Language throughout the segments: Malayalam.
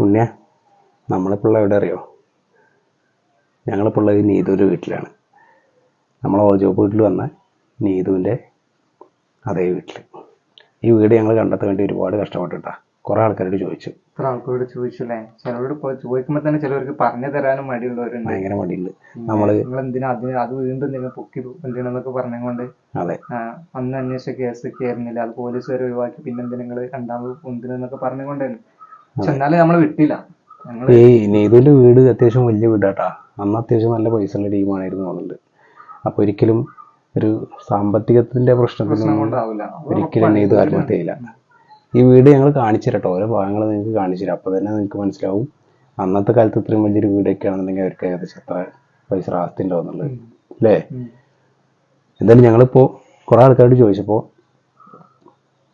ഉണ്ണിയ നമ്മളിപ്പോൾ പിള്ള എവിടെ അറിയോ? ഞങ്ങളിപ്പോൾ ഉള്ളത് നീതുവിന്റെ വീട്ടിലാണ്. നമ്മൾ ഓജോ വീട്ടിൽ വന്ന നീതുവിന്റെ അതേ വീട്ടിൽ ഈ വീട് ഞങ്ങൾ കണ്ടെത്താൻ വേണ്ടി ഒരുപാട് കഷ്ടപ്പെട്ടിട്ടാ. കുറേ ആൾക്കാരോട് ചോദിച്ചു. ഇത്ര ആൾക്കാരോട് ചോദിച്ചു അല്ലേ ചിലരോട് ചോദിക്കുമ്പോൾ ചോദിക്കുമ്പോ തന്നെ ചിലവർക്ക് പറഞ്ഞു തരാനും മടിയുള്ളവരുണ്ട്. ഭയങ്കര മടിയുണ്ട്. നമ്മൾ നിങ്ങൾ എന്തിനാ അത് അത് വീണ്ടും നിങ്ങൾ പൊക്കി എന്തിനാന്നൊക്കെ പറഞ്ഞുകൊണ്ട്. അതെ. അന്ന് അന്വേഷിച്ച കേസൊക്കെ ആയിരുന്നില്ല? അത് പോലീസുകാരെ ഒഴിവാക്കി. പിന്നെ എന്തിനാ നിങ്ങൾ രണ്ടാമത് എന്തിനെന്നൊക്കെ പറഞ്ഞുകൊണ്ടായിരുന്നു പക്ഷെ എന്നാലും നമ്മൾ വിട്ടില്ല. ഞങ്ങൾ ഈ വീട് അത്യാവശ്യം വലിയ വീടാട്ടാ. അന്ന് അത്യാവശ്യം നല്ല പൈസ ഉള്ള ടീമാണായിരുന്നു തോന്നുന്നുണ്ട്. അപ്പൊ ഒരിക്കലും ഒരു സാമ്പത്തികത്തിന്റെ പ്രശ്നം പ്രശ്നത്തിനൊന്നും ഒരിക്കലും നെയ്തു ആത്മഹത്യ ചെയ്യില്ല ഈ വീട് ഞങ്ങൾ കാണിച്ചു തരട്ടോ ഓരോ ഭാഗങ്ങൾ നിങ്ങൾക്ക് കാണിച്ചു തരാം അപ്പോൾ തന്നെ നിങ്ങൾക്ക് മനസ്സിലാവും. അന്നത്തെ കാലത്ത് ഇത്രയും വലിയൊരു വീടൊക്കെ ആണെന്നുണ്ടെങ്കിൽ അവർക്ക് ഏകദേശം എത്ര പൈസ ആസ്തി ഉണ്ടാവുന്നുള്ളത് അല്ലേ. എന്തായാലും ഞങ്ങളിപ്പോൾ കുറേ ആൾക്കാരോട് ചോദിച്ചപ്പോൾ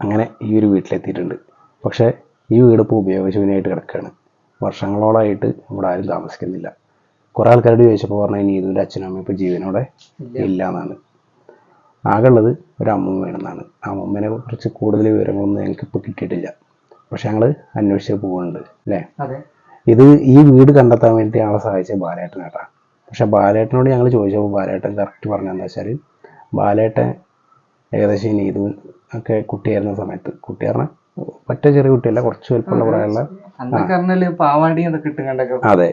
അങ്ങനെ ഈ ഒരു വീട്ടിലെത്തിയിട്ടുണ്ട്. പക്ഷേ ഈ വീട് ഇപ്പോൾ ഉപയോഗശൂന്യമായിട്ട് കിടക്കുകയാണ് വർഷങ്ങളോളമായിട്ട് ഇവിടെ ആരും താമസിക്കുന്നില്ല. കുറേ ആൾക്കാരോട് ചോദിച്ചപ്പോൾ പറഞ്ഞാൽ ഇനി ഇതിന്റെ അച്ഛനും അമ്മയും ഇപ്പോൾ ജീവനോടെ ഇല്ല. എന്നാണ് ആകെ ഒരു അമ്മ വേണമെന്നാണ് ആ അമ്മനെ കുറിച്ച് കൂടുതൽ വിവരങ്ങളൊന്നും ഞങ്ങൾക്ക് ഇപ്പോൾ കിട്ടിയിട്ടില്ല. പക്ഷെ ഞങ്ങൾ അന്വേഷിച്ച് പോകുന്നുണ്ട് അല്ലേ? ഇത് ഈ വീട് കണ്ടെത്താൻ വേണ്ടി ഞങ്ങളെ സഹായിച്ച ബാലേട്ടനേട്ടാ. പക്ഷെ ബാലേട്ടനോട് ഞങ്ങൾ ചോദിച്ചപ്പോൾ ബാലേട്ടൻ കറക്റ്റ് പറഞ്ഞതെന്താ വെച്ചാൽ ബാലേട്ടൻ ഏകദേശം നീതു ഒക്കെ കുട്ടിയായിരുന്ന സമയത്ത് കുട്ടി പറഞ്ഞാൽ പറ്റ ചെറിയ കുട്ടിയല്ല കുറച്ച് വലുപ്പമുള്ള പ്രായമുള്ള. അതെ.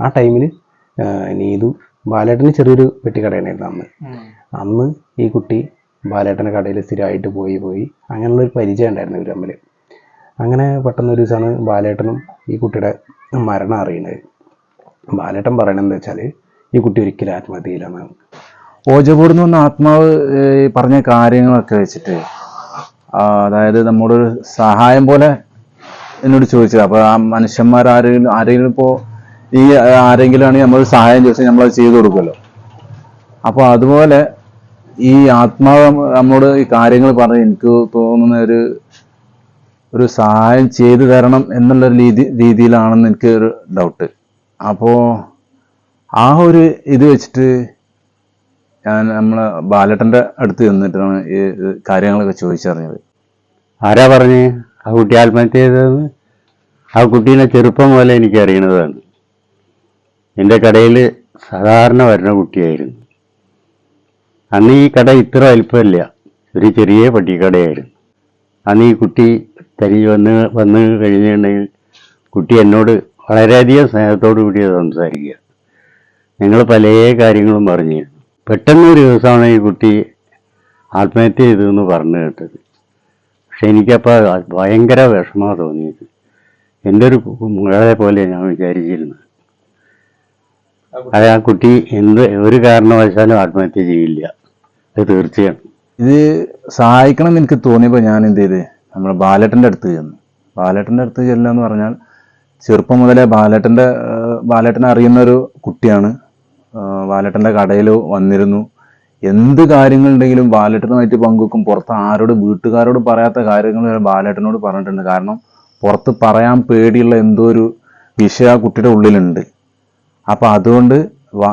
ആ ടൈമിൽ നീതു ബാലേട്ടന് ചെറിയൊരു പെട്ടിക്കടയുണ്ടായിരുന്നു അന്ന്. അന്ന് ഈ കുട്ടി ബാലേട്ടന്റെ കടയിൽ സ്ഥിരമായിട്ട് പോയി പോയി. അങ്ങനെയുള്ള ഒരു പരിചയം ഉണ്ടായിരുന്നു ഇവർ തമ്മിൽ അങ്ങനെ പെട്ടെന്ന് ഒരു ദിവസമാണ് ബാലേട്ടനും ഈ കുട്ടിയുടെ മരണം അറിയുന്നത്. ബാലേട്ടൻ പറയണത് വെച്ചാൽ ഈ കുട്ടി ഒരിക്കലും ആത്മഹത്യ ചെയ്യില്ലെന്നാണ് ഓജബോർഡ് എന്ന് പറഞ്ഞ ആത്മാവ് പറഞ്ഞ കാര്യങ്ങളൊക്കെ വെച്ചിട്ട് അതായത് നമ്മളൊരു സഹായം പോലെ എന്നോട് ചോദിച്ചത്. അപ്പൊ ആ മനുഷ്യന്മാർ ആരെങ്കിലും ആരെങ്കിലും ഇപ്പോ ഈ ആരെങ്കിലും ആണെങ്കിൽ നമ്മൾ സഹായം ചോദിച്ചാൽ നമ്മളത് ചെയ്തു കൊടുക്കുമല്ലോ. അപ്പൊ അതുപോലെ ഈ ആത്മാവ് നമ്മോട് ഈ കാര്യങ്ങൾ പറഞ്ഞ് എനിക്ക് തോന്നുന്ന ഒരു ഒരു സഹായം ചെയ്തു തരണം എന്നുള്ള രീതി രീതിയിലാണെന്ന് എനിക്ക് ഒരു ഡൗട്ട് അപ്പോ ആ ഒരു ഇത് വെച്ചിട്ട് ഞാൻ നമ്മളെ ബാലട്ടന്റെ അടുത്ത് ചെന്നിട്ടാണ് ഈ കാര്യങ്ങളൊക്കെ ചോദിച്ചറിഞ്ഞത്. ആരാ പറഞ്ഞ്? ആ കുട്ടി ആത്മഹത്യ ചെയ്തതെന്ന്? ആ കുട്ടീനെ ചെറുപ്പം പോലെ എനിക്ക് അറിയണതാണ് എന്റെ കടയിൽ സാധാരണ വരുന്ന കുട്ടിയായിരുന്നു. അന്ന് ഈ കട ഇത്ര വലിപ്പമില്ല. ഒരു ചെറിയ പട്ടിക്കടയായിരുന്നു. അന്ന് ഈ കുട്ടി തരി വന്ന് വന്ന് കഴിഞ്ഞിട്ടുണ്ടെങ്കിൽ കുട്ടി എന്നോട് വളരെയധികം സ്നേഹത്തോടു കൂടി സംസാരിക്കുക. ഞങ്ങൾ പല കാര്യങ്ങളും പറഞ്ഞു പെട്ടെന്ന് ഒരു ദിവസമാണ് ഈ കുട്ടി ആത്മഹത്യ ചെയ്തതെന്ന് പറഞ്ഞു കേട്ടത്. പക്ഷെ എനിക്കപ്പോൾ ഭയങ്കര വിഷമമാണ് തോന്നിയത്. എന്റെ ഒരു മകളെ പോലെ ഞാൻ വിചാരിച്ചിരുന്നു അത് ആ കുട്ടി എന്ത് ഒരു കാരണവശാലും ആത്മഹത്യ ചെയ്യില്ല. അത് തീർച്ചയാണ്. ഇത് സഹായിക്കണം എന്ന് എനിക്ക് തോന്നിയപ്പോൾ ഞാൻ എന്ത് ചെയ്ത്? നമ്മുടെ ബാലേട്ടന്റെ അടുത്ത് ചെന്നു. ബാലേട്ടന്റെ അടുത്ത് ചെല്ലുക എന്ന് പറഞ്ഞാൽ ചെറുപ്പം മുതലേ ബാലേട്ടന്റെ ബാലേട്ടനെ അറിയുന്ന ഒരു കുട്ടിയാണ്. ബാലേട്ടന്റെ കടയിൽ വന്നിരുന്നു. എന്ത് കാര്യങ്ങളുണ്ടെങ്കിലും ബാലേട്ടനുമായിട്ട് പങ്കുവെക്കും. പുറത്ത് ആരോട് വീട്ടുകാരോട് പറയാത്ത കാര്യങ്ങൾ വരെ ബാലേട്ടനോട് പറഞ്ഞിട്ടുണ്ട്. കാരണം പുറത്ത് പറയാൻ പേടിയുള്ള എന്തോ ഒരു വിഷയം ആ കുട്ടിയുടെ ഉള്ളിലുണ്ട്. അപ്പം അതുകൊണ്ട്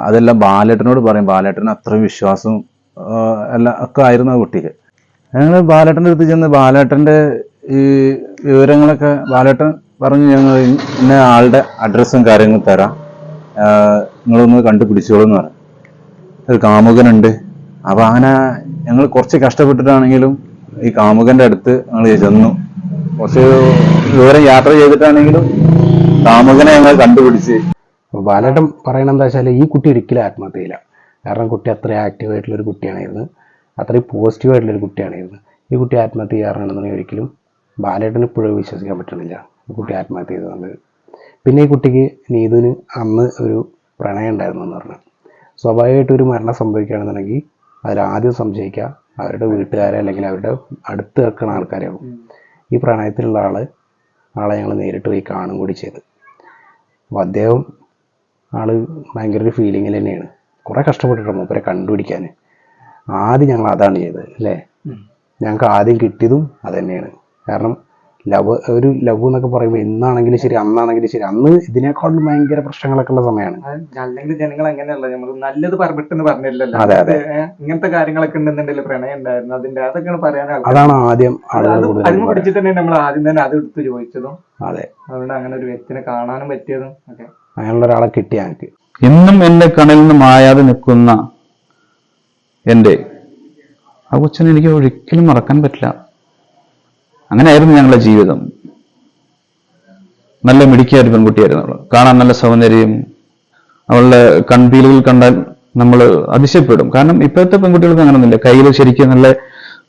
അതെല്ലാം ബാലേട്ടനോട് പറയും. ബാലേട്ടന് അത്രയും വിശ്വാസവും എല്ലാം ഒക്കെ ആയിരുന്നു ആ കുട്ടിക്ക്. ഞങ്ങൾ ബാലേട്ടന്റെ അടുത്ത് ചെന്ന് ബാലേട്ടന്റെ ഈ വിവരങ്ങളൊക്കെ ബാലേട്ടൻ പറഞ്ഞു ഞങ്ങൾ ഇന്ന ആളുടെ അഡ്രസ്സും കാര്യങ്ങളും തരാം. നിങ്ങളൊന്ന് കണ്ടുപിടിച്ചോളൂ എന്ന് പറഞ്ഞു. ഒരു കാമുകനുണ്ട്. അപ്പോൾ അങ്ങനെ ഞങ്ങൾ കുറച്ച് കഷ്ടപ്പെട്ടിട്ടാണെങ്കിലും ഈ കാമുകന്റെ അടുത്ത് ഞങ്ങൾ ചെന്നു. കുറച്ച് ദൂരം യാത്ര ചെയ്തിട്ടാണെങ്കിലും കാമുകനെ ഞങ്ങൾ കണ്ടുപിടിച്ച്. ബാലേട്ടൻ പറയണത് എന്താ വെച്ചാൽ ഈ കുട്ടി ഒരിക്കലും ആത്മഹത്യ ചെയ്യില്ല കാരണം കുട്ടി അത്ര ആക്റ്റീവ് ആയിട്ടുള്ള ഒരു കുട്ടിയാണായിരുന്നു. അത്രയും പോസിറ്റീവ് ആയിട്ടുള്ള ഒരു കുട്ടിയാണായിരുന്നു. ഈ കുട്ടി ആത്മഹത്യ ചെയ്യാറാണെന്നുണ്ടെങ്കിൽ ഒരിക്കലും ബാലേട്ടന് ഇപ്പോഴും വിശ്വസിക്കാൻ പറ്റണില്ല. ഈ കുട്ടി ആത്മഹത്യ ചെയ്തതുകൊണ്ട് പിന്നെ ഈ കുട്ടിക്ക് നീതുവിന് അന്ന് ഒരു പ്രണയം ഉണ്ടായിരുന്നു എന്ന് പറഞ്ഞു. സ്വാഭാവികമായിട്ട് ഒരു മരണം സംഭവിക്കുകയാണെന്നുണ്ടെങ്കിൽ അവരാദ്യം സംശയിക്കുക. അവരുടെ വീട്ടുകാരെ അല്ലെങ്കിൽ അവരുടെ അടുത്ത് നിൽക്കുന്ന ആൾക്കാരെയാവും ഈ പ്രണയത്തിലുള്ള ആൾ ആളെ ഞങ്ങൾ നേരിട്ട് പോയി കാണും കൂടി ചെയ്ത്. അപ്പോൾ അദ്ദേഹം ആൾ ഭയങ്കര ഒരു ഫീലിങ്ങിൽ തന്നെയാണ്. കുറേ കഷ്ടപ്പെട്ടിട്ടുണ്ട് മൂപ്പരെ കണ്ടുപിടിക്കാൻ ആദ്യം ഞങ്ങൾ അതാണ് ചെയ്തത് അല്ലേ? ഞങ്ങൾക്ക് ആദ്യം കിട്ടിയതും അത് തന്നെയാണ്. കാരണം ലവ് ഒരു ലവ് എന്നൊക്കെ പറയുമ്പോൾ ഇന്നാണെങ്കിലും ശരി അന്നാണെങ്കിലും ശരി. അന്ന് ഇതിനേക്കാളും ഭയങ്കര പ്രശ്നങ്ങളൊക്കെ ഉള്ള സമയമാണ് അല്ലെങ്കിൽ ജനങ്ങൾ അങ്ങനെയല്ല. നമ്മൾ നല്ലത് പറഞ്ഞിട്ടെന്ന് പറഞ്ഞില്ലല്ലോ. അതെ, അതെ. ഇങ്ങനത്തെ കാര്യങ്ങളൊക്കെ ഉണ്ടെന്നുണ്ടെങ്കിൽ പ്രണയം ഉണ്ടായിരുന്നു. അതിന്റെ അതൊക്കെയാണ് പറയാൻ അതാണ് ആദ്യം അതിന് പിടിച്ചിട്ട് തന്നെ നമ്മൾ ആദ്യം തന്നെ അത് എടുത്ത് ചോദിച്ചതും. അതെ. അതുകൊണ്ട് അങ്ങനെ ഒരു വ്യക്തിനെ കാണാനും പറ്റിയതും ഒക്കെ. അങ്ങനെയുള്ള ഒരാളെ കിട്ടിയ എനിക്ക്. ഇന്നും എന്റെ കണ്ണിൽ നിന്ന് മായാതെ നിൽക്കുന്ന എന്റെ ആ കൊച്ചിനെ എനിക്ക് ഒരിക്കലും മറക്കാൻ പറ്റില്ല. അങ്ങനെയായിരുന്നു ഞങ്ങളുടെ ജീവിതം. നല്ല മിടുക്കിയായൊരു പെൺകുട്ടിയായിരുന്നു അവൾ. കാണാൻ നല്ല സൗന്ദര്യം. അവളുടെ കൺപീലുകൾ കണ്ടാൽ നമ്മൾ അതിശയപ്പെടും. കാരണം ഇപ്പോഴത്തെ പെൺകുട്ടികൾക്ക് അങ്ങനെയൊന്നുമില്ല കയ്യിൽ ശരിക്കും നല്ല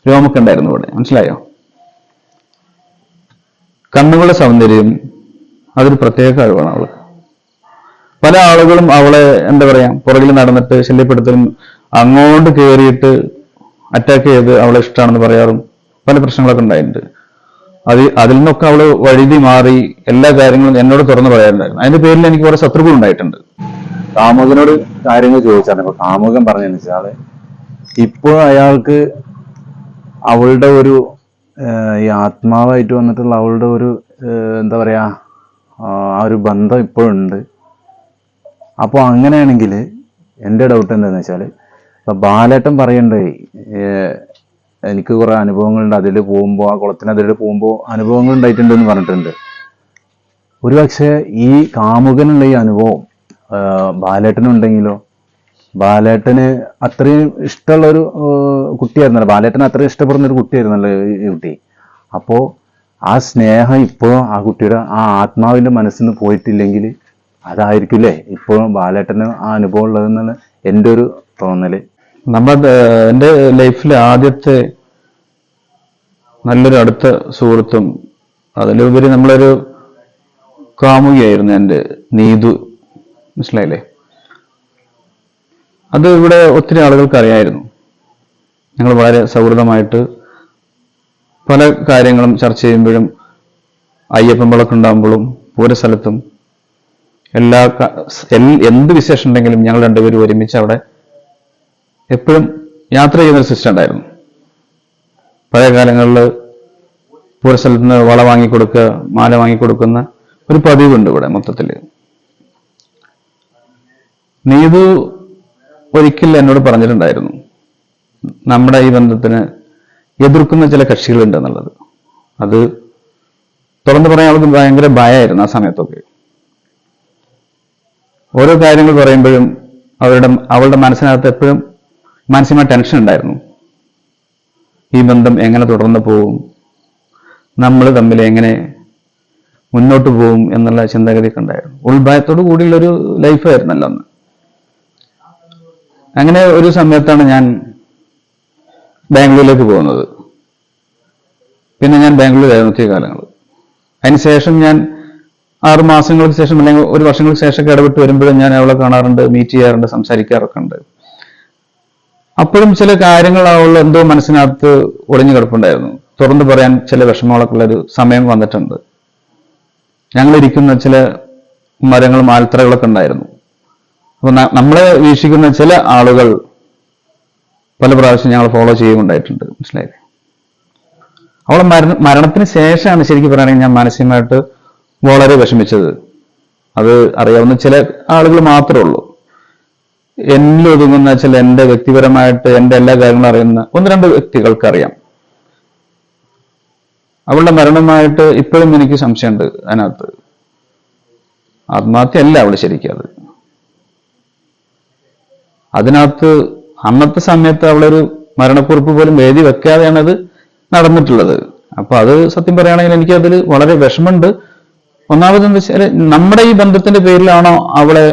രോമൊക്കെ ഉണ്ടായിരുന്നു ഇവിടെ മനസ്സിലായോ? കണ്ണുകളുടെ സൗന്ദര്യം അതൊരു പ്രത്യേക കഴിവാണ് അവൾ പല ആളുകളും അവളെ എന്താ പറയാ പുറകിൽ നടന്നിട്ട് ശല്യപ്പെടുത്തലും അങ്ങോട്ട് കയറിയിട്ട് അറ്റാക്ക് ചെയ്ത് അവളെ ഇഷ്ടമാണെന്ന് പറയാറും പല പ്രശ്നങ്ങളൊക്കെ ഉണ്ടായിട്ടുണ്ട്. അത് അതിൽ നിന്നൊക്കെ അവൾ വഴുതി മാറി എല്ലാ കാര്യങ്ങളും എന്നോട് തുറന്നു പറയാറുണ്ടായിരുന്നു. അതിന്റെ പേരിൽ എനിക്ക് കുറെ ശത്രുക്കൾ ഉണ്ടായിട്ടുണ്ട്. കാമുകനോട് കാര്യങ്ങൾ ചോദിച്ചാണ്. ഇപ്പൊ കാമുകൻ പറഞ്ഞെന്ന് വെച്ചാൽ ഇപ്പോൾ അയാൾക്ക് അവളുടെ ഒരു ഈ ആത്മാവായിട്ട് വന്നിട്ടുള്ള അവളുടെ ഒരു എന്താ പറയാ ആ ഒരു ബന്ധം ഇപ്പോഴുണ്ട്. അപ്പോൾ അങ്ങനെയാണെങ്കിൽ എന്റെ ഡൗട്ട് എന്താണെന്ന് വെച്ചാൽ ഇപ്പം ബാലേട്ടൻ പറയണ്ടേ എനിക്ക് കുറേ അനുഭവങ്ങളുണ്ട്. അതിൽ പോകുമ്പോൾ ആ കുളത്തിന് അതിൽ പോകുമ്പോൾ അനുഭവങ്ങൾ ഉണ്ടായിട്ടുണ്ടെന്ന് പറഞ്ഞിട്ടുണ്ട്. ഒരു പക്ഷേ ഈ കാമുകനുള്ള ഈ അനുഭവം ബാലേട്ടനുണ്ടെങ്കിലോ ബാലേട്ടന് അത്രയും ഇഷ്ടമുള്ള ഒരു കുട്ടിയായിരുന്നല്ലോ. ബാലേട്ടന് അത്രയും ഇഷ്ടപ്പെടുന്ന ഒരു കുട്ടിയായിരുന്നല്ലോ ഈ കുട്ടി. അപ്പോൾ ആ സ്നേഹം ഇപ്പോഴും ആ കുട്ടിയുടെ ആ ആത്മാവിന്റെ മനസ്സിൽ നിന്ന് പോയിട്ടില്ലെങ്കിൽ അതായിരിക്കില്ലേ ഇപ്പോഴും ബാലേട്ടന് ആ അനുഭവം ഉള്ളതെന്നാണ് എന്റെ ഒരു തോന്നൽ. നമ്മുടെ എന്റെ ലൈഫിലെ ആദ്യത്തെ നല്ലൊരു അടുത്ത സുഹൃത്തും അതിലുപരി നമ്മളൊരു കാമുകിയായിരുന്നു എന്റെ നീതു. മനസ്സിലായില്ലേ? അത് ഇവിടെ ഒത്തിരി ആളുകൾക്ക് അറിയായിരുന്നു. ഞങ്ങൾ വളരെ സൗഹൃദമായിട്ട് പല കാര്യങ്ങളും ചർച്ച ചെയ്യുമ്പോഴും അയ്യപ്പൻ വിളക്ക് ഉണ്ടാകുമ്പോഴും സ്ഥലത്തും എല്ലാ എന്ത് വിശേഷം ഉണ്ടെങ്കിലും ഞങ്ങൾ രണ്ടുപേരും ഒരുമിച്ച് അവിടെ എപ്പോഴും യാത്ര ചെയ്യുന്ന ഒരു സിസ്റ്റം ഉണ്ടായിരുന്നു. പഴയ കാലങ്ങളിൽ പൂരസ്ഥലത്ത് നിന്ന് വള വാങ്ങിക്കൊടുക്കുക മാല വാങ്ങിക്കൊടുക്കുന്ന ഒരു പതിവുണ്ട് ഇവിടെ മൊത്തത്തിൽ. നീതു ഒരിക്കൽ എന്നോട് പറഞ്ഞിട്ടുണ്ടായിരുന്നു. നമ്മുടെ ഈ ബന്ധത്തിന് എതിർക്കുന്ന ചില കക്ഷികളുണ്ട് എന്നുള്ളത്. അത് തുറന്നു പറയാൻ അവൾക്ക് ഭയങ്കര ഭയമായിരുന്നു ആ സമയത്തൊക്കെ. ഓരോ കാര്യങ്ങൾ പറയുമ്പോഴും അവരുടെ അവളുടെ മനസ്സിനകത്ത് എപ്പോഴും മാനസികമായ ടെൻഷൻ ഉണ്ടായിരുന്നു. ഈ ബന്ധം എങ്ങനെ തുടർന്ന് പോകും നമ്മൾ തമ്മിൽ എങ്ങനെ മുന്നോട്ട് പോകും എന്നുള്ള ചിന്താഗതിയൊക്കെ ഉണ്ടായിരുന്നു. ഉൾഭയത്തോടു കൂടിയുള്ളൊരു ലൈഫായിരുന്നല്ലോ അന്ന്. അങ്ങനെ ഒരു സമയത്താണ് ഞാൻ ബാംഗ്ലൂരിലേക്ക് പോകുന്നത്. പിന്നെ ഞാൻ ബാംഗ്ലൂരായിരുന്നു ഒത്തിരി കാലങ്ങൾ. അതിനുശേഷം ഞാൻ ആറ് മാസങ്ങൾക്ക് ശേഷം അല്ലെങ്കിൽ ഒരു വർഷങ്ങൾക്ക് ശേഷം ഇടപെട്ട് വരുമ്പോഴും ഞാൻ അവളെ കാണാറുണ്ട് മീറ്റ് ചെയ്യാറുണ്ട് സംസാരിക്കാറൊക്കെ ഉണ്ട്. അപ്പോഴും ചില കാര്യങ്ങൾ അവൾ എന്തോ മനസ്സിനകത്ത് ഒളിഞ്ഞു കിടപ്പുണ്ടായിരുന്നു. തുറന്നു പറയാൻ ചില വിഷമങ്ങളൊക്കെ ഉള്ള ഒരു സമയം വന്നിട്ടുണ്ട്. ഞങ്ങളിരിക്കുന്ന ചില മരങ്ങളും ആൽത്തറകളൊക്കെ ഉണ്ടായിരുന്നു. അപ്പൊ നമ്മളെ വീക്ഷിക്കുന്ന ചില ആളുകൾ പല പ്രാവശ്യം ഞങ്ങൾ ഫോളോ ചെയ്യുന്നുണ്ടായിട്ടുണ്ട് മനസ്സിലായില്ലേ അവളെ മരണ മരണത്തിന് ശേഷമാണ് ശരിക്കും പറയുകയാണെങ്കിൽ ഞാൻ മാനസികമായിട്ട് വളരെ വിഷമിച്ചത്. അത് അറിയാവുന്ന ചില ആളുകൾ മാത്രമേ ഉള്ളൂ. എന്നിൽ ഒതുങ്ങുന്ന ചില എന്റെ വ്യക്തിപരമായിട്ട് എന്റെ എല്ലാ കാര്യങ്ങളും അറിയുന്ന ഒന്ന് രണ്ട് വ്യക്തികൾക്ക് അറിയാം അവളുടെ മരണമായിട്ട് ഇപ്പോഴും എനിക്ക് സംശയമുണ്ട് അതിനകത്ത്. ആത്മഹത്യയല്ല അവൾ ശരിക്കും അത്. അതിനകത്ത് അന്നത്തെ സമയത്ത് അവളൊരു മരണക്കുറിപ്പ് പോലും എഴുതി വെക്കാതെയാണ് അത് നടന്നിട്ടുള്ളത്. അപ്പൊ അത് സത്യം പറയുകയാണെങ്കിൽ എനിക്ക് അതിൽ വളരെ വിഷമമുണ്ട്. ഒന്നാമത് എന്താ വെച്ചാൽ നമ്മുടെ ഈ ബന്ധത്തിന്റെ പേരിലാണോ അവളെ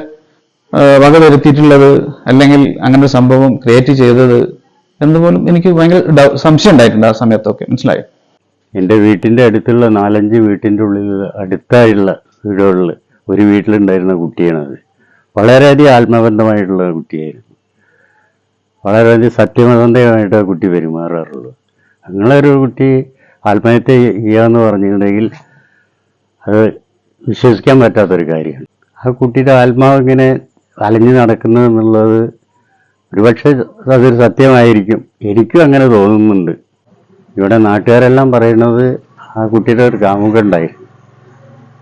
വകവരുത്തിയിട്ടുള്ളത് അല്ലെങ്കിൽ അങ്ങനെ ഒരു സംഭവം ക്രിയേറ്റ് ചെയ്തത് എന്തുപോലും എനിക്ക് ഭയങ്കര സംശയം ഉണ്ടായിട്ടുണ്ട് ആ സമയത്തൊക്കെ. മനസ്സിലായി? എന്റെ വീട്ടിന്റെ അടുത്തുള്ള നാലഞ്ച് വീട്ടിന്റെ ഉള്ളിൽ അടുത്തായുള്ള വീടുകളിൽ ഒരു വീട്ടിലുണ്ടായിരുന്ന കുട്ടിയാണത്. വളരെയധികം ആത്മബന്ധമായിട്ടുള്ള കുട്ടിയായിരുന്നു. വളരെയധികം സത്യസന്ധമായിട്ട് ആ കുട്ടി പെരുമാറാറുള്ളൂ അങ്ങനെ ഒരു കുട്ടി ആത്മഹത്യ ചെയ്യാന്ന് പറഞ്ഞിട്ടുണ്ടെങ്കിൽ അത് വിശ്വസിക്കാൻ പറ്റാത്തൊരു കാര്യമാണ്. ആ കുട്ടിയുടെ ആത്മാവ് ഇങ്ങനെ അലഞ്ഞു നടക്കുന്നത് എന്നുള്ളത് ഒരുപക്ഷെ അതൊരു സത്യമായിരിക്കും. എനിക്കും അങ്ങനെ തോന്നുന്നുണ്ട്. ഇവിടെ നാട്ടുകാരെല്ലാം പറയുന്നത് ആ കുട്ടിയുടെ ഒരു കാമുക ഉണ്ടായിരുന്നു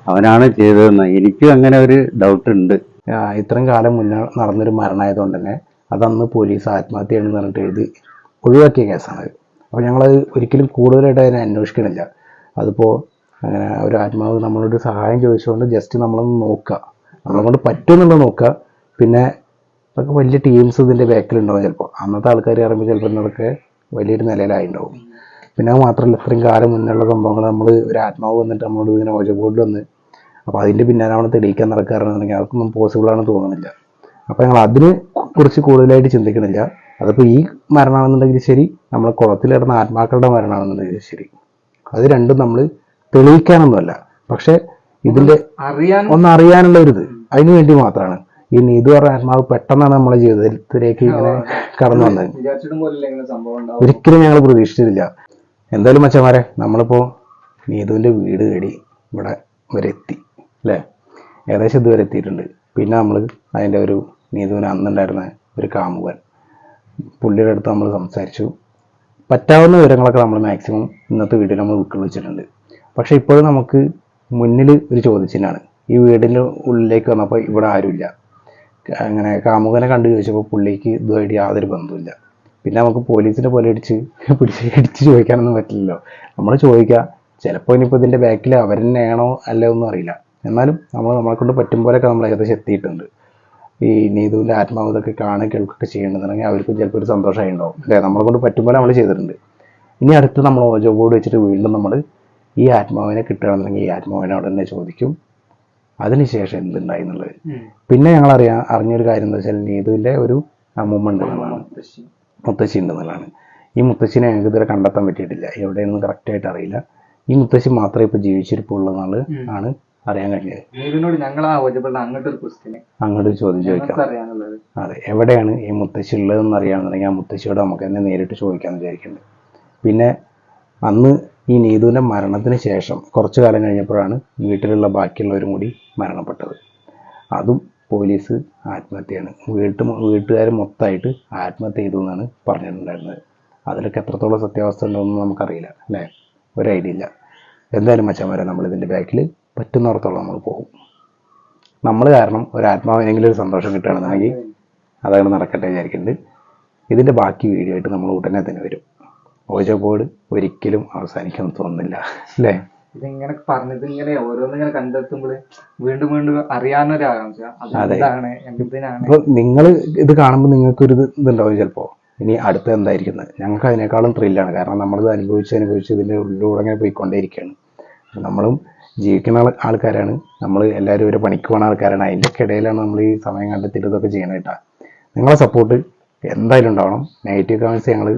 അവനാണ് ചെയ്തതെന്ന്. എനിക്കും അങ്ങനെ ഒരു ഡൗട്ട് ഉണ്ട് ഇത്രയും കാലം മുന്നേ നടന്നൊരു മരണമായതുകൊണ്ട് തന്നെ അതന്ന് പോലീസ് ആത്മഹത്യയാണെന്ന് പറഞ്ഞിട്ട് എഴുതി ഒഴിവാക്കിയ കേസാണ് അപ്പോൾ ഞങ്ങളത് ഒരിക്കലും കൂടുതലായിട്ട് അതിനെ അന്വേഷിക്കണില്ല. അതിപ്പോൾ അങ്ങനെ ഒരു ആത്മാവ് നമ്മളോട് സഹായം ചോദിച്ചുകൊണ്ട് ജസ്റ്റ് നമ്മളൊന്ന് നോക്കുക. നമ്മളെ കൊണ്ട് പറ്റുമെന്നുള്ളത് നോക്കുക. പിന്നെ ഇതൊക്കെ വലിയ ടീംസ് ഇതിന്റെ ബാക്കിലുണ്ടാവും ചിലപ്പോൾ അന്നത്തെ ആൾക്കാർ പറയുമ്പോൾ ചിലപ്പോൾ ഇന്നതൊക്കെ വലിയൊരു നിലയിലായിട്ടുണ്ടാവും പിന്നെ അത് മാത്രമല്ല ഇത്രയും കാലം മുന്നുള്ള സംഭവങ്ങൾ നമ്മൾ ഒരു ആത്മാവ് വന്നിട്ട് നമ്മളോട് ഇങ്ങനെ ഓജ ബോർഡിൽ വന്ന് അപ്പോൾ അതിന്റെ പിന്നാലെ നമ്മൾ തെളിയിക്കാൻ നടക്കാറുണ്ടെങ്കിൽ അതൊന്നും പോസിബിൾ ആണെന്ന് തോന്നുന്നില്ല അപ്പോൾ ഞങ്ങൾ അതിനെ കുറിച്ച് കൂടുതലായിട്ട് ചിന്തിക്കണില്ല. അതിപ്പോൾ ഈ മരണമാണെന്നുണ്ടെങ്കിൽ ശരി നമ്മൾ കുളത്തിൽ കിടന്ന ആത്മാക്കളുടെ മരണമാണെന്നുണ്ടെങ്കിൽ ശരി. അത് രണ്ടും നമ്മൾ തെളിയിക്കാനൊന്നുമല്ല. പക്ഷേ ഇതിന്റെ അറിയാൻ ഒന്ന് അറിയാനുള്ള ഒരു ഇത് അതിനു വേണ്ടി മാത്രമാണ് ഈ നീതു പറഞ്ഞ ആത്മാവ് പെട്ടെന്നാണ് നമ്മളെ ജീവിതത്തിലേക്ക് ഇങ്ങനെ കടന്നു വന്നത്. ഒരിക്കലും ഞങ്ങൾ പ്രതീക്ഷിച്ചിട്ടില്ല. എന്തായാലും മച്ചന്മാരെ നമ്മളിപ്പോ നീതുവിന്റെ വീട് കേടി ഇവിടെ വരെ എത്തി അല്ലേ? ഏകദേശം ഇതുവരെ എത്തിയിട്ടുണ്ട്. പിന്നെ നമ്മൾ അതിന്റെ ഒരു നീതുവിന് അന്നുണ്ടായിരുന്ന ഒരു കാമുകൻ. പുള്ളിയുടെ അടുത്ത് നമ്മൾ സംസാരിച്ചു. പറ്റാവുന്ന വിവരങ്ങളൊക്കെ നമ്മൾ മാക്സിമം ഇന്നത്തെ വീഡിയോയിൽ നമ്മൾ ഉൾക്കൊള്ളിച്ചിട്ടുണ്ട് പക്ഷെ ഇപ്പോഴും നമുക്ക് മുന്നിൽ ഒരു ചോദ്യചിഹ്നമാണ്. ഈ വീടിന്റെ ഉള്ളിലേക്ക് വന്നപ്പോൾ ഇവിടെ ആരുമില്ല. അങ്ങനെ കാമുകനെ കണ്ടു ചോദിച്ചപ്പോൾ പുള്ളിക്ക് ഇതുമായിട്ട് യാതൊരു ബന്ധമില്ല പിന്നെ നമുക്ക് പോലീസിനെ പോലെ അടിച്ച് പിടിച്ച് ഇടിച്ച് ചോദിക്കാനൊന്നും പറ്റില്ലല്ലോ. നമ്മൾ ചോദിക്കുക ചിലപ്പോൾ ഇനിയിപ്പോൾ ഇതിന്റെ ബാക്കിൽ അവർ തന്നെയാണോ അല്ലോ ഒന്നും അറിയില്ല. എന്നാലും നമ്മൾ നമ്മളെ കൊണ്ട് പറ്റും പോലെയൊക്കെ നമ്മൾ ഏകദേശം എത്തിയിട്ടുണ്ട് ഈ നീതുവിന്റെ ആത്മാവിതൊക്കെ കാണുക കേൾക്കുകയൊക്കെ ചെയ്യണമെന്നുണ്ടെങ്കിൽ അവർക്കും ചിലപ്പോൾ ഒരു സന്തോഷമായി ഉണ്ടാവും അല്ലേ? നമ്മളെ കൊണ്ട് പറ്റും പോലെ നമ്മൾ ചെയ്തിട്ടുണ്ട്. ഇനി അടുത്ത് നമ്മൾ ഓജോ ബോർഡ് വെച്ചിട്ട് വീണ്ടും നമ്മൾ ഈ ആത്മാവിനെ കിട്ടുകയാണെന്നുണ്ടെങ്കിൽ ഈ ആത്മാവിനെ അവിടെ തന്നെ ചോദിക്കും. അതിനുശേഷം എന്തുണ്ടായി എന്നുള്ളത്. പിന്നെ ഞങ്ങൾ അറിയാൻ അറിഞ്ഞൊരു കാര്യം എന്താ വെച്ചാൽ നീതുവിന്റെ ഒരു അമ്മൂമ്മ ഉണ്ട് എന്നുള്ളതാണ്. മുത്തശ്ശി. മുത്തശ്ശി ഉണ്ടെന്നുള്ളതാണ് ഈ മുത്തശ്ശിനെ ഞങ്ങൾക്ക് ഇതുവരെ കണ്ടെത്താൻ പറ്റിയിട്ടില്ല. എവിടെയാണെന്ന് കറക്റ്റായിട്ട് അറിയില്ല. ഈ മുത്തശ്ശി മാത്രമേ ഇപ്പോൾ ജീവിച്ചിരിപ്പുള്ളൂ എന്നുള്ളത് ആണ് അറിയാൻ കഴിഞ്ഞത് നീതിനോട് ഞങ്ങൾ ആ അങ്ങോട്ട് ഒരു അങ്ങോട്ട് ചോദ്യം ചോദിക്കാം. അതെ എവിടെയാണ് ഈ മുത്തശ്ശി ഉള്ളതെന്ന് അറിയാമെന്നുണ്ടെങ്കിൽ ആ മുത്തശ്ശിയോട് നമുക്ക് തന്നെ നേരിട്ട് ചോദിക്കാമെന്ന് വിചാരിക്കുന്നുണ്ട്. പിന്നെ അന്ന് ഈ നീതുവിന്റെ മരണത്തിന് ശേഷം കുറച്ചു കാലം കഴിഞ്ഞപ്പോഴാണ് വീട്ടിലുള്ള ബാക്കിയുള്ളവരും കൂടി മരണപ്പെട്ടത്. അതും പോലീസ് ആത്മഹത്യയാണ്. വീട്ടു വീട്ടുകാർ മൊത്തമായിട്ട് ആത്മഹത്യ ചെയ്തു എന്നാണ് പറഞ്ഞിട്ടുണ്ടായിരുന്നത്. അതിലൊക്കെ എത്രത്തോളം സത്യാവസ്ഥ ഉണ്ടോയെന്ന് നമുക്കറിയില്ല അല്ലേ? ഒരു ഐഡിയ ഇല്ല. എന്തായാലും മച്ചന്മാരെ നമ്മൾ ഇതിന്റെ ബാക്കിൽ പറ്റുന്നിടത്തോളം നമ്മൾ പോകും. നമ്മൾ കാരണം ഒരു ആത്മാവിനെങ്കിലും ഒരു സന്തോഷം കിട്ടുകയാണെന്നുണ്ടെങ്കിൽ അതങ്ങനെ നടക്കട്ടെ വിചാരിക്കുന്നുണ്ട് ഇതിന്റെ ബാക്കി വീഡിയോ ആയിട്ട് നമ്മൾ ഉടനെ തന്നെ വരും. ഓജോ ബോർഡ് ഒരിക്കലും അവസാനിക്കാൻ തോന്നുന്നില്ല അല്ലേ? ഇതിങ്ങനെ പറഞ്ഞത് ഇങ്ങനെ ഓരോന്നിങ്ങനെ കണ്ടെത്തുമ്പോൾ വീണ്ടും വീണ്ടും അറിയാനൊരു ആകാംക്ഷ. അതെന്താണ് എന്തിനാണ് ഇപ്പൊ നിങ്ങൾ ഇത് കാണുമ്പോൾ നിങ്ങൾക്ക് ഒരു ഇതുണ്ടാവും ചിലപ്പോൾ ഇനി അടുത്ത എന്തായിരിക്കുന്നത്? ഞങ്ങൾക്ക് അതിനേക്കാളും ത്രില്ലാണ് കാരണം നമ്മളിത് അനുഭവിച്ച് അനുഭവിച്ച് ഇതിന്റെ ഉള്ളിലൂടെ അങ്ങനെ പോയിക്കൊണ്ടേയിരിക്കുകയാണ് നമ്മളും ജീവിക്കുന്ന ആൾക്കാരാണ്. നമ്മൾ എല്ലാവരും ഒരു പണിക്ക് പോകുന്ന ആൾക്കാരാണ്. അതിന്റെ ഇടയിലാണ് നമ്മൾ ഈ സമയം കണ്ടെത്തിയിട്ട് ഇതൊക്കെ ചെയ്യണം കേട്ടാ. നിങ്ങളെ സപ്പോർട്ട് എന്തായാലും ഉണ്ടാവണം. നെഗറ്റീവ് കമൻസ് ഞങ്ങൾ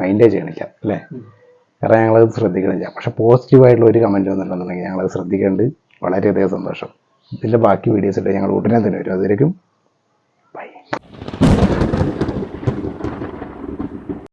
മൈൻഡേ ചെയ്യണില്ല. അല്ലേ? കാരണം ഞങ്ങളത് ശ്രദ്ധിക്കണില്ല. പക്ഷെ പോസിറ്റീവായിട്ടുള്ള ഒരു കമന്റ് വന്നിട്ടുണ്ടെന്നുണ്ടെങ്കിൽ ഞങ്ങളത് ശ്രദ്ധിക്കേണ്ടത് വളരെയധികം സന്തോഷം. ഇതിന്റെ ബാക്കി വീഡിയോസ് ഇട്ട് ഞങ്ങൾ ഉടനെ തന്നെ വരും. അതുവരെയും